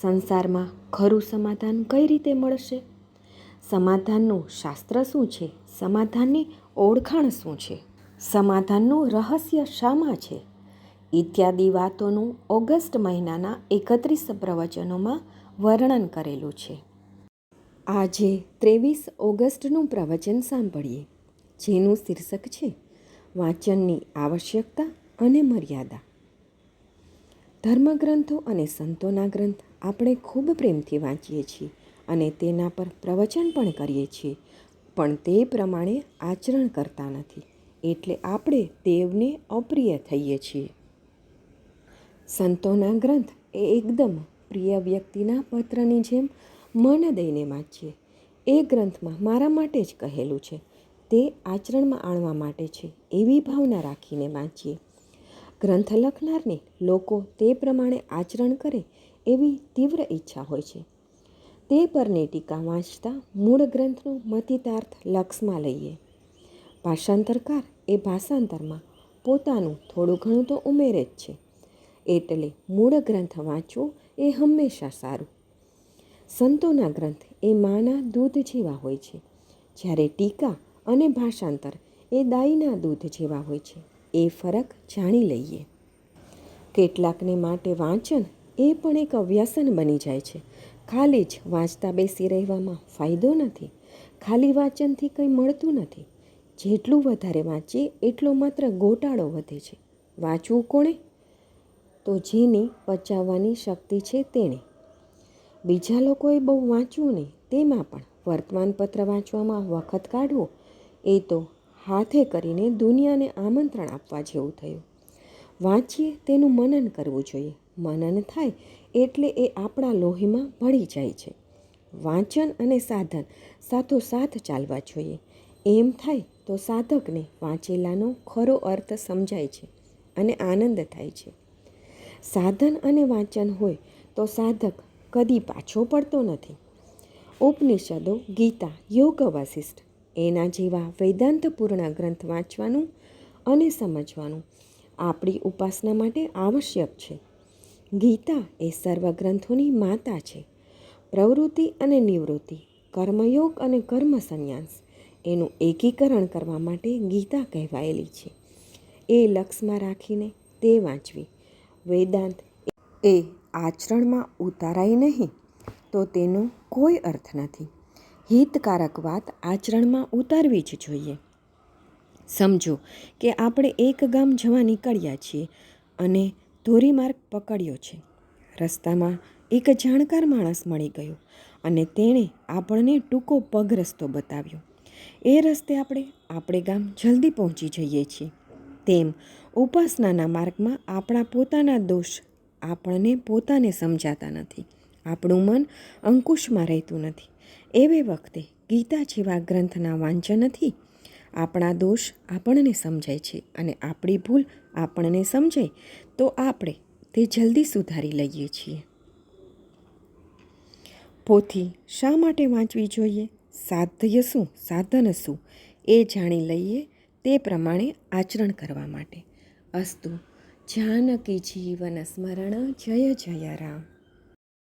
સંસારમાં ખરું સમાધાન કઈ રીતે મળશે? સમાધાનનું શાસ્ત્ર શું છે? સમાધાનની ઓળખાણ શું છે? સમાધાનનું રહસ્ય શામાં છે? ઇત્યાદિ વાતોનું ઓગસ્ટ મહિનાના એકત્રીસ પ્રવચનોમાં વર્ણન કરેલું છે. આજે ત્રેવીસ ઓગસ્ટનું પ્રવચન સાંભળીએ, જેનું શીર્ષક છે, વાંચનની આવશ્યકતા અને મર્યાદા. ધર્મગ્રંથો અને સંતોના ગ્રંથ આપણે ખૂબ પ્રેમથી વાંચીએ છીએ અને તેના પર પ્રવચન પણ કરીએ છીએ. પણ તે પ્રમાણે આચરણ કરતા નથી. એટલે આપણે દેવને અપ્રિય થઈએ છીએ. સંતોના ગ્રંથ એ એકદમ પ્રિય વ્યક્તિના પત્રની જેમ મન દઈને વાંચીએ એ ગ્રંથમાં મારા માટે જ કહેલું છે. તે આચરણમાં આણવા માટે છે એવી ભાવના રાખીને વાંચીએ. ગ્રંથ લખનારને લોકો તે પ્રમાણે આચરણ કરે એવી તીવ્ર ઈચ્છા હોય છે. તે પરની ટીકા વાંચતા મૂળ ગ્રંથનો મતિતાર્થ લક્ષમાં લઈએ. ભાષાંતરકાર એ ભાષાંતરમાં પોતાનું થોડું ઘણું તો ઉમેરે જ છે. એટલે મૂળ ગ્રંથ વાંચવો એ હંમેશા સારું. સંતોના ગ્રંથ એ માના દૂધ જેવા હોય છે. જ્યારે ટીકા અને ભાષાંતર એ દાઈના દૂધ જેવા હોય છે. એ ફરક જાણી લઈએ. કેટલાકને માટે વાંચન એ પણ એક વ્યસન બની જાય છે. ખાલી જ વાંચતા બેસી રહેવામાં ફાયદો નથી. ખાલી વાંચનથી કંઈ મળતું નથી. જેટલું વધારે વાંચીએ, એટલો માત્ર ગોટાળો વધે છે. વાંચવું કોણે? તો જેની પચાવવાની શક્તિ છે તેણે. બીજા લોકોએ બહુ વાંચવું નહીં, તેમાં પણ વર્તમાનપત્ર વાંચવામાં વખત કાઢવો, એ તો હાથે કરીને દુનિયાને આમંત્રણ આપવા જેવું થયું. વાંચીએ તેનું મનન કરવું જોઈએ. મનન થાય એટલે એ આપણા લોહીમાં ભળી જાય છે. વાંચન અને સાધન સાથોસાથ ચાલવા જોઈએ. એમ થાય તો સાધકને વાંચેલાનો ખરો અર્થ સમજાય છે અને આનંદ થાય છે. સાધન અને વાંચન હોય તો સાધક કદી પાછો પડતો નથી. ઉપનિષદો, ગીતા યોગ વશિષ્ઠ એના જેવા વેદાંતપૂર્ણ ગ્રંથ વાંચવાનું અને સમજવાનું આપણી ઉપાસના માટે આવશ્યક છે. ગીતા એ સર્વ ગ્રંથોની માતા છે. પ્રવૃત્તિ અને નિવૃત્તિ, કર્મયોગ અને કર્મ સંન્યાસ એનું એકીકરણ કરવા માટે ગીતા કહેવાયેલી છે. એ લક્ષમાં રાખીને તે વાંચવી. વેદાંત એ આચરણમાં ઉતારાય નહીં, તો તેનો કોઈ અર્થ નથી. હિતકારક વાત આચરણમાં ઉતારવી જ જોઈએ. સમજો કે આપણે એક ગામ જવા નીકળ્યા છીએ અને ધોરીમાર્ગ પકડ્યો છે. રસ્તામાં એક જાણકાર માણસ મળી ગયો અને તેણે આપણને ટૂંકો પગ રસ્તો બતાવ્યો. એ રસ્તે આપણે આપણે ગામ જલ્દી પહોંચી જઈએ છીએ. તેમ ઉપાસનાના માર્ગમાં આપણા પોતાના દોષ આપણને પોતાને સમજાતા નથી. આપણું મન અંકુશમાં રહેતું નથી. એવે વખતે ગીતા જેવા ગ્રંથના વાંચનથી આપણા દોષ આપણને સમજાય છે અને આપણી ભૂલ આપણને સમજાય, તો આપણે તે જલ્દી સુધારી લઈએ છીએ. પોથી શા માટે વાંચવી જોઈએ? સાધ્ય શું? સાધન શું? એ જાણી લઈએ તે પ્રમાણે આચરણ કરવા માટે. અસ્તુ, જાનકી જીવન સ્મરણ, જય જય રામ